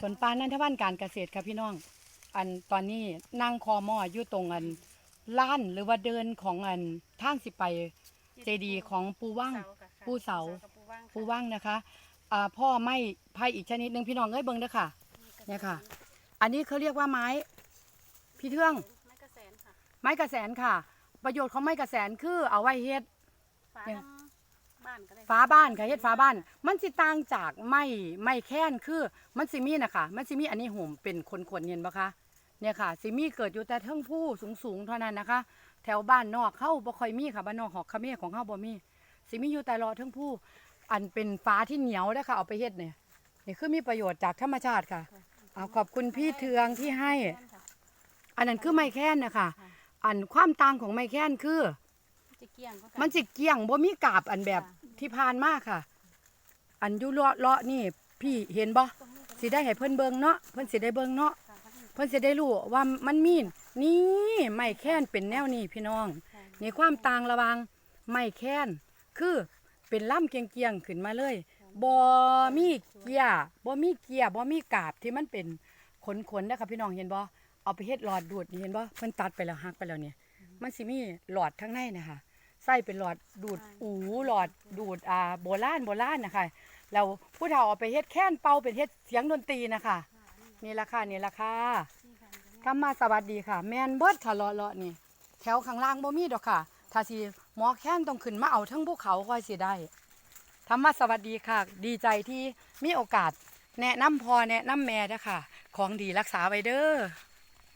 สวนปาล์มนันทวันการเกษตรค่ะพี่น้อง อันตอนนี้นั่งคอหม้ออยู่ตรงอันล้านหรือว่าเดินของอันทางสิไปเจดีย์ของปูว่างปูเสากับปูว่างปูว่างนะคะอ่าพ่อไม่ไผ่อีกชนิดหนึ่งพี่น้องเอ้ยเบิ่งเด้อค่ะเนี่ยค่ะ อันนี้เขาเรียกว่าไม้ พี่เทือง ไม้กระแสนค่ะ ไม้กระแสนค่ะ ประโยชน์ของไม้กระแสนคือเอาไว้เฮ็ดฝาเนี่ย บ้านก็ได้ฟ้าบ้านค่ะเฮ็ดฟ้าบ้าน มันสิต่างจากไม้ไม้แค้นคือมันสิมีนะคะมันสิมีอันนี้ห่มเป็นคนๆเห็นบ่คะเนี่ยค่ะสิมีเกิดอยู่แต่เทิงผู้สูงๆเท่านั้นนะคะ แถวบ้านนอกเข้าบ่ค่อยมีค่ะบ้านนอกหอกขะเมของเฮาบ่มีสิมีอยู่แต่รอเทิงผู้อันเป็นฟ้าที่เหนียวเด้อค่ะเอาไปเฮ็ดเนี่ยนี่คือมีประโยชน์จากธรรมชาติค่ะเอาขอบคุณพี่เทืองที่ให้ อันนั้นคือไม้แค้นนะคะอันความต่างของไม้แค้นคือ จะเกี่ยงก็มันสิเกี่ยงบ่มีกาบอันแบบที่ผ่านมาค่ะ อันอยู่เลาะเลาะนี่ พี่เห็นบ่สิได้ให้เพิ่นเบิ่งเนาะเพิ่นสิได้เบิ่งเนาะเพิ่นสิได้รู้ว่ามันมีนี่ไม้แค้นเป็นแนวนี้พี่น้องนี่ความต่างระหว่างไม้แค้นคือเป็นล่ำเกียงๆขึ้นมาเลยบ่มีเกียร์บ่มีเกียร์บ่มีกาบที่มันเป็นขนๆนะคะพี่น้องเห็นบ่เอาไปเฮ็ดหลอดดูดนี่เห็นบ่เพิ่นตัดไปแล้วหักไปแล้วเนี่ย มันสิมีหลอดข้างในนะคะใส่เป็นหลอดดูดอูหลอดดูดอ่าโบราณโบราณนะคะแล้วผู้เฒ่าเอาไปเฮ็ดแค้นเป่าเป็นเฮ็ดเสียงดนตรีนะคะนี่ล่ะค่ะนี่ล่ะค่ะกำมาสวัสดีค่ะ แม่นเบิดค่ะเลาะๆนี่ แถวข้างล่างบ่มีดอกค่ะ ถ้าสิหมอแค้นต้องขึ้นมาเอาทั้งภูเขาค่อยสิได้ธรรมะสวัสดีค่ะ ดีใจที่มีโอกาสแนะนำพ่อแนะนำแม่เด้อค่ะของดีรักษาไว้เด้อ